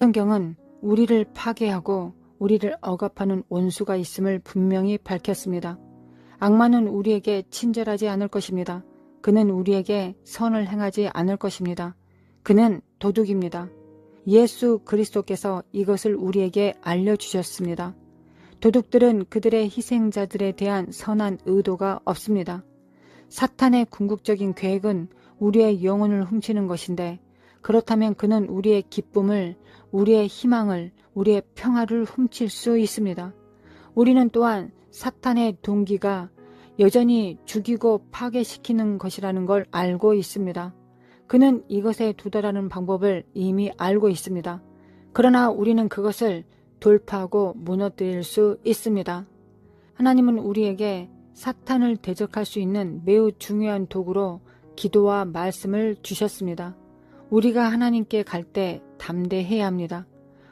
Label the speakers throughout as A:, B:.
A: 성경은 우리를 파괴하고 우리를 억압하는 원수가 있음을 분명히 밝혔습니다. 악마는 우리에게 친절하지 않을 것입니다. 그는 우리에게 선을 행하지 않을 것입니다. 그는 도둑입니다. 예수 그리스도께서 이것을 우리에게 알려주셨습니다. 도둑들은 그들의 희생자들에 대한 선한 의도가 없습니다. 사탄의 궁극적인 계획은 우리의 영혼을 훔치는 것인데 그렇다면 그는 우리의 기쁨을, 우리의 희망을, 우리의 평화를 훔칠 수 있습니다. 우리는 또한 사탄의 동기가 여전히 죽이고 파괴시키는 것이라는 걸 알고 있습니다. 그는 이것에 도달하는 방법을 이미 알고 있습니다. 그러나 우리는 그것을 돌파하고 무너뜨릴 수 있습니다. 하나님은 우리에게 사탄을 대적할 수 있는 매우 중요한 도구로 기도와 말씀을 주셨습니다. 우리가 하나님께 갈 때 담대해야 합니다.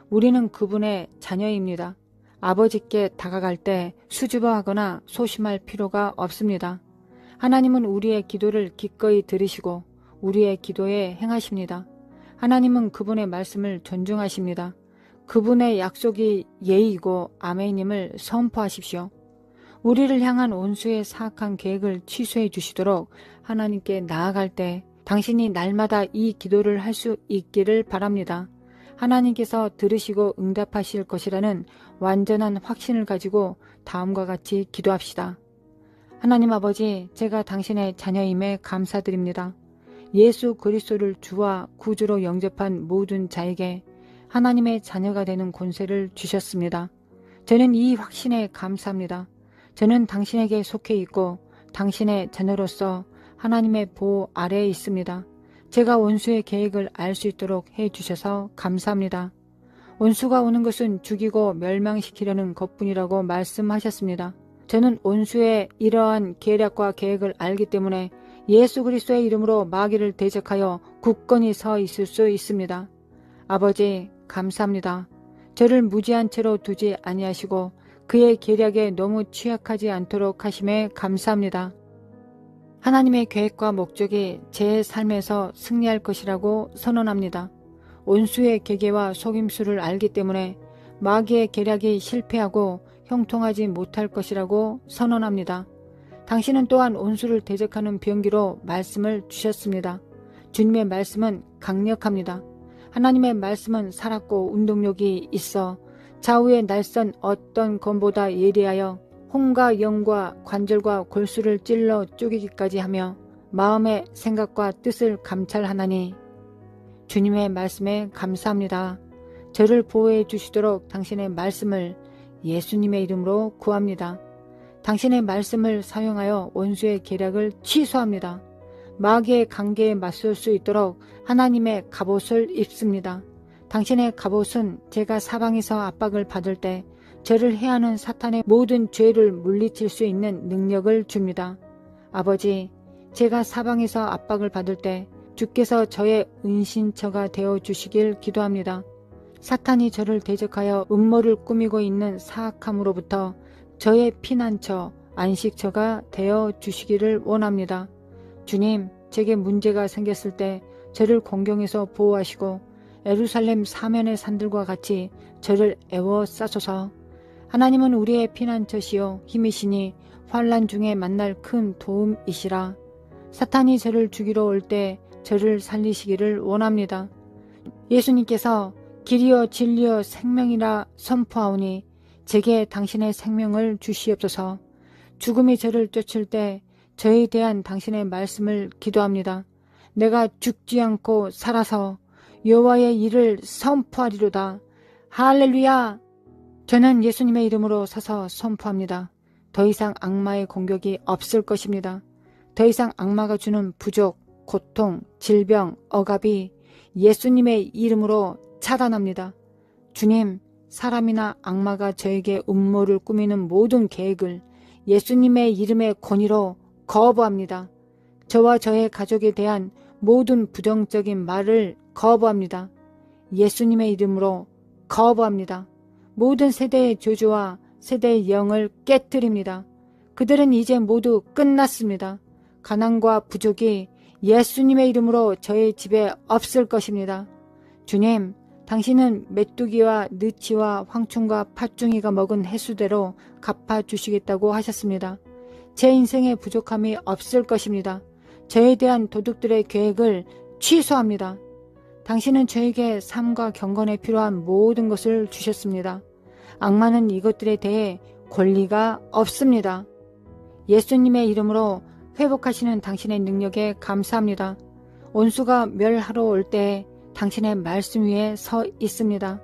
A: 우리는 그분의 자녀입니다. 아버지께 다가갈 때 수줍어하거나 소심할 필요가 없습니다. 하나님은 우리의 기도를 기꺼이 들으시고 우리의 기도에 행하십니다. 하나님은 그분의 말씀을 존중하십니다. 그분의 약속이 예의이고 아멘임을 선포하십시오. 우리를 향한 온수의 사악한 계획을 취소해 주시도록 하나님께 나아갈 때 당신이 날마다 이 기도를 할 수 있기를 바랍니다. 하나님께서 들으시고 응답하실 것이라는 완전한 확신을 가지고 다음과 같이 기도합시다. 하나님 아버지, 제가 당신의 자녀임에 감사드립니다. 예수 그리스도를 주와 구주로 영접한 모든 자에게 하나님의 자녀가 되는 권세를 주셨습니다. 저는 이 확신에 감사합니다. 저는 당신에게 속해 있고 당신의 자녀로서 하나님의 보호 아래에 있습니다. 제가 원수의 계획을 알 수 있도록 해 주셔서 감사합니다. 원수가 오는 것은 죽이고 멸망시키려는 것뿐이라고 말씀하셨습니다. 저는 원수의 이러한 계략과 계획을 알기 때문에 예수 그리스도의 이름으로 마귀를 대적하여 굳건히 서 있을 수 있습니다. 아버지, 감사합니다. 저를 무지한 채로 두지 아니하시고 그의 계략에 너무 취약하지 않도록 하심에 감사합니다. 하나님의 계획과 목적이 제 삶에서 승리할 것이라고 선언합니다. 온수의 계계와 속임수를 알기 때문에 마귀의 계략이 실패하고 형통하지 못할 것이라고 선언합니다. 당신은 또한 온수를 대적하는 병기로 말씀을 주셨습니다. 주님의 말씀은 강력합니다. 하나님의 말씀은 살았고 운동력이 있어 좌우의 날선 어떤 검보다 예리하여 홍과 영과 관절과 골수를 찔러 쪼개기까지 하며 마음의 생각과 뜻을 감찰하나니 주님의 말씀에 감사합니다. 저를 보호해 주시도록 당신의 말씀을 예수님의 이름으로 구합니다. 당신의 말씀을 사용하여 원수의 계략을 취소합니다. 마귀의 관계에 맞설 수 있도록 하나님의 갑옷을 입습니다. 당신의 갑옷은 제가 사방에서 압박을 받을 때 저를 해하는 사탄의 모든 죄를 물리칠 수 있는 능력을 줍니다. 아버지, 제가 사방에서 압박을 받을 때 주께서 저의 은신처가 되어 주시길 기도합니다. 사탄이 저를 대적하여 음모를 꾸미고 있는 사악함으로부터 저의 피난처, 안식처가 되어 주시기를 원합니다. 주님, 제게 문제가 생겼을 때 저를 공경해서 보호하시고 에루살렘 사면의 산들과 같이 저를 애워 싸소서. 하나님은 우리의 피난처시요 힘이시니 환란 중에 만날 큰 도움이시라. 사탄이 저를 죽이러 올 때 저를 살리시기를 원합니다. 예수님께서 길이요 진리요 생명이라 선포하오니 제게 당신의 생명을 주시옵소서. 죽음이 저를 쫓을 때 저에 대한 당신의 말씀을 기도합니다. 내가 죽지 않고 살아서 여호와의 일을 선포하리로다. 할렐루야! 저는 예수님의 이름으로 서서 선포합니다. 더 이상 악마의 공격이 없을 것입니다. 더 이상 악마가 주는 부족, 고통, 질병, 억압이 예수님의 이름으로 차단합니다. 주님, 사람이나 악마가 저에게 음모를 꾸미는 모든 계획을 예수님의 이름의 권위로 거부합니다. 저와 저의 가족에 대한 모든 부정적인 말을 거부합니다. 예수님의 이름으로 거부합니다. 모든 세대의 조주와 세대의 영을 깨뜨립니다. 그들은 이제 모두 끝났습니다. 가난과 부족이 예수님의 이름으로 저의 집에 없을 것입니다. 주님, 당신은 메뚜기와 느치와 황충과 팥중이가 먹은 해수대로 갚아주시겠다고 하셨습니다. 제 인생에 부족함이 없을 것입니다. 저에 대한 도둑들의 계획을 취소합니다. 당신은 저에게 삶과 경건에 필요한 모든 것을 주셨습니다. 악마는 이것들에 대해 권리가 없습니다. 예수님의 이름으로 회복하시는 당신의 능력에 감사합니다. 온수가 멸하러 올 때 당신의 말씀 위에 서 있습니다.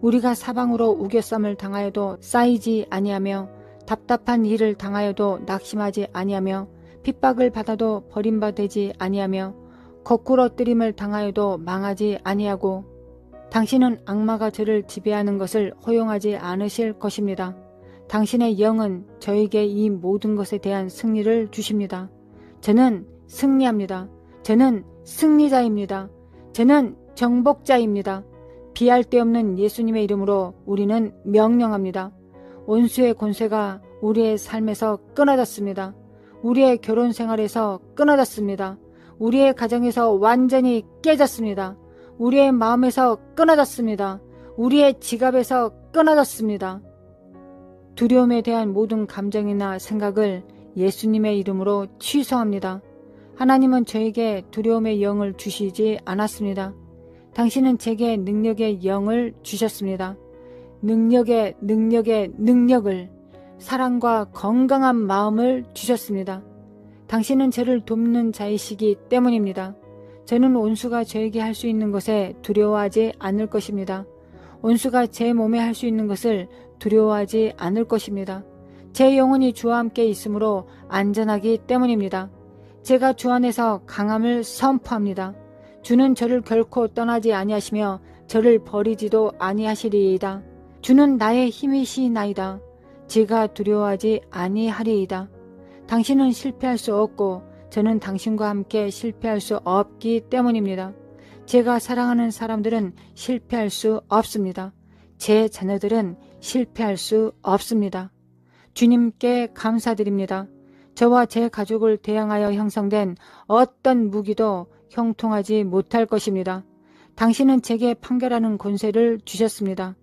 A: 우리가 사방으로 우겨쌈을 당하여도 쌓이지 아니하며 답답한 일을 당하여도 낙심하지 아니하며 핍박을 받아도 버림받지 아니하며 거꾸로 뜨림을 당하여도 망하지 아니하고 당신은 악마가 저를 지배하는 것을 허용하지 않으실 것입니다. 당신의 영은 저에게 이 모든 것에 대한 승리를 주십니다. 저는 승리합니다. 저는 승리자입니다. 저는 정복자입니다. 비할 데 없는 예수님의 이름으로 우리는 명령합니다. 원수의 권세가 우리의 삶에서 끊어졌습니다. 우리의 결혼 생활에서 끊어졌습니다. 우리의 가정에서 완전히 깨졌습니다. 우리의 마음에서 끊어졌습니다. 우리의 지갑에서 끊어졌습니다. 두려움에 대한 모든 감정이나 생각을 예수님의 이름으로 취소합니다. 하나님은 저에게 두려움의 영을 주시지 않았습니다. 당신은 제게 능력의 영을 주셨습니다. 능력의 능력의 능력을 사랑과 건강한 마음을 주셨습니다. 당신은 저를 돕는 자이시기 때문입니다. 저는 온수가 저에게 할 수 있는 것에 두려워하지 않을 것입니다. 온수가 제 몸에 할 수 있는 것을 두려워하지 않을 것입니다. 제 영혼이 주와 함께 있으므로 안전하기 때문입니다. 제가 주 안에서 강함을 선포합니다. 주는 저를 결코 떠나지 아니하시며 저를 버리지도 아니하시리이다. 주는 나의 힘이시나이다. 제가 두려워하지 아니하리이다. 당신은 실패할 수 없고 저는 당신과 함께 실패할 수 없기 때문입니다. 제가 사랑하는 사람들은 실패할 수 없습니다. 제 자녀들은 실패할 수 없습니다. 주님께 감사드립니다. 저와 제 가족을 대항하여 형성된 어떤 무기도 형통하지 못할 것입니다. 당신은 제게 판결하는 권세를 주셨습니다.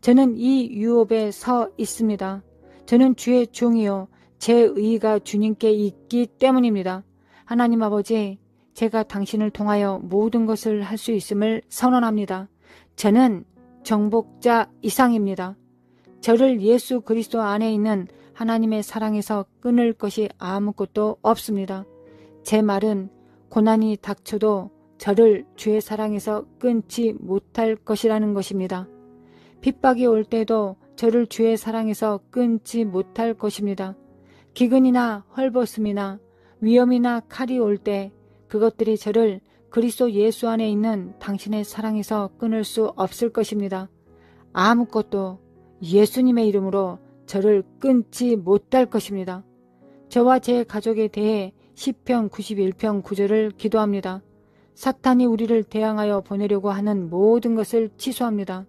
A: 저는 이 유업에 서 있습니다. 저는 주의 종이요. 제 의가 주님께 있기 때문입니다. 하나님 아버지, 제가 당신을 통하여 모든 것을 할 수 있음을 선언합니다. 저는 정복자 이상입니다. 저를 예수 그리스도 안에 있는 하나님의 사랑에서 끊을 것이 아무것도 없습니다. 제 말은 고난이 닥쳐도 저를 주의 사랑에서 끊지 못할 것이라는 것입니다. 핍박이 올 때도 저를 주의 사랑에서 끊지 못할 것입니다. 기근이나 헐벗음이나 위험이나 칼이 올 때 그것들이 저를 그리스도 예수 안에 있는 당신의 사랑에서 끊을 수 없을 것입니다. 아무것도 예수님의 이름으로 저를 끊지 못할 것입니다. 저와 제 가족에 대해 10편 91편 9절을 기도합니다. 사탄이 우리를 대항하여 보내려고 하는 모든 것을 취소합니다.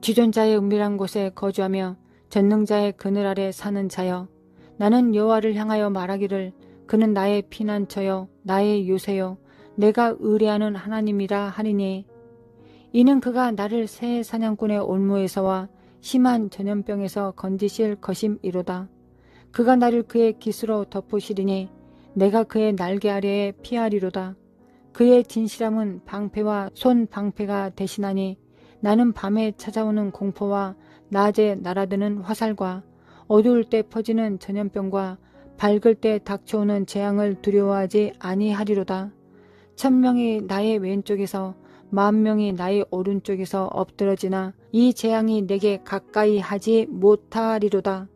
A: 지존자의 은밀한 곳에 거주하며 전능자의 그늘 아래 사는 자여 나는 여호와를 향하여 말하기를 그는 나의 피난처요 나의 요새요 내가 의뢰하는 하나님이라 하리니 이는 그가 나를 새 사냥꾼의 올무에서와 심한 전염병에서 건지실 것임이로다. 그가 나를 그의 깃으로 덮으시리니 내가 그의 날개 아래에 피하리로다. 그의 진실함은 방패와 손 방패가 대신하니 나는 밤에 찾아오는 공포와 낮에 날아드는 화살과 어두울 때 퍼지는 전염병과 밝을 때 닥쳐오는 재앙을 두려워하지 아니하리로다. 천명이 나의 왼쪽에서 만 명이 나의 오른쪽에서 엎드러지나 이 재앙이 내게 가까이 하지 못하리로다.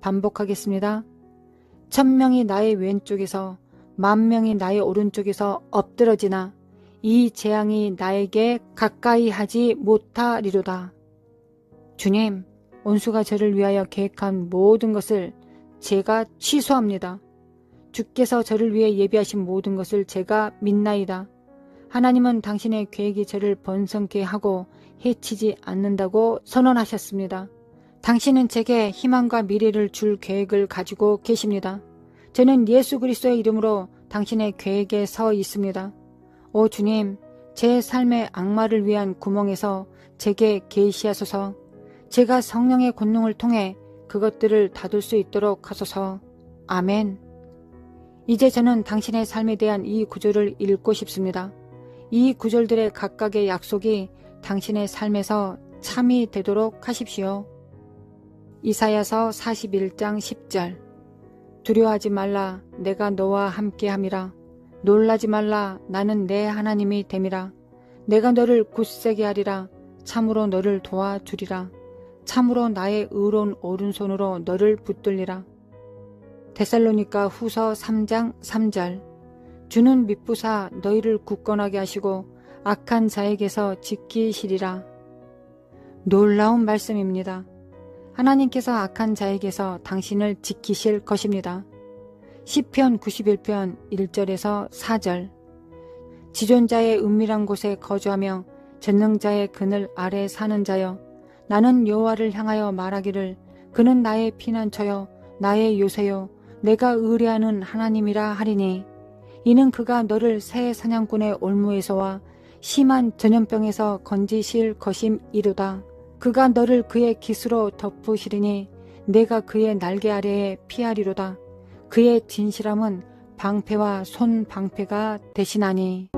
A: 반복하겠습니다. 천명이 나의 왼쪽에서 만 명이 나의 오른쪽에서 엎드러지나 이 재앙이 나에게 가까이 하지 못하리로다. 주님, 온수가 저를 위하여 계획한 모든 것을 제가 취소합니다. 주께서 저를 위해 예비하신 모든 것을 제가 믿나이다. 하나님은 당신의 계획이 저를 번성케 하고 해치지 않는다고 선언하셨습니다. 당신은 제게 희망과 미래를 줄 계획을 가지고 계십니다. 저는 예수 그리스도의 이름으로 당신의 계획에 서 있습니다. 오 주님, 제 삶의 악마를 위한 구멍에서 제게 계시하소서. 제가 성령의 권능을 통해 그것들을 다룰 수 있도록 하소서. 아멘. 이제 저는 당신의 삶에 대한 이 구절을 읽고 싶습니다. 이 구절들의 각각의 약속이 당신의 삶에서 참이 되도록 하십시오. 이사야서 41장 10절 두려워하지 말라 내가 너와 함께 함이라 놀라지 말라 나는 내 하나님이 됨이라 내가 너를 굳세게 하리라 참으로 너를 도와주리라 참으로 나의 의로운 오른손으로 너를 붙들리라 데살로니가 후서 3장 3절 주는 밑부사 너희를 굳건하게 하시고 악한 자에게서 지키시리라 놀라운 말씀입니다. 하나님께서 악한 자에게서 당신을 지키실 것입니다. 시편 91편 1절에서 4절 지존자의 은밀한 곳에 거주하며 전능자의 그늘 아래 사는 자여 나는 여호와를 향하여 말하기를 그는 나의 피난처요 나의 요새요 내가 의뢰하는 하나님이라 하리니 이는 그가 너를 새 사냥꾼의 올무에서와 심한 전염병에서 건지실 것임이로다. 그가 너를 그의 깃으로 덮으시리니 내가 그의 날개 아래에 피하리로다. 그의 진실함은 방패와 손 방패가 대신하니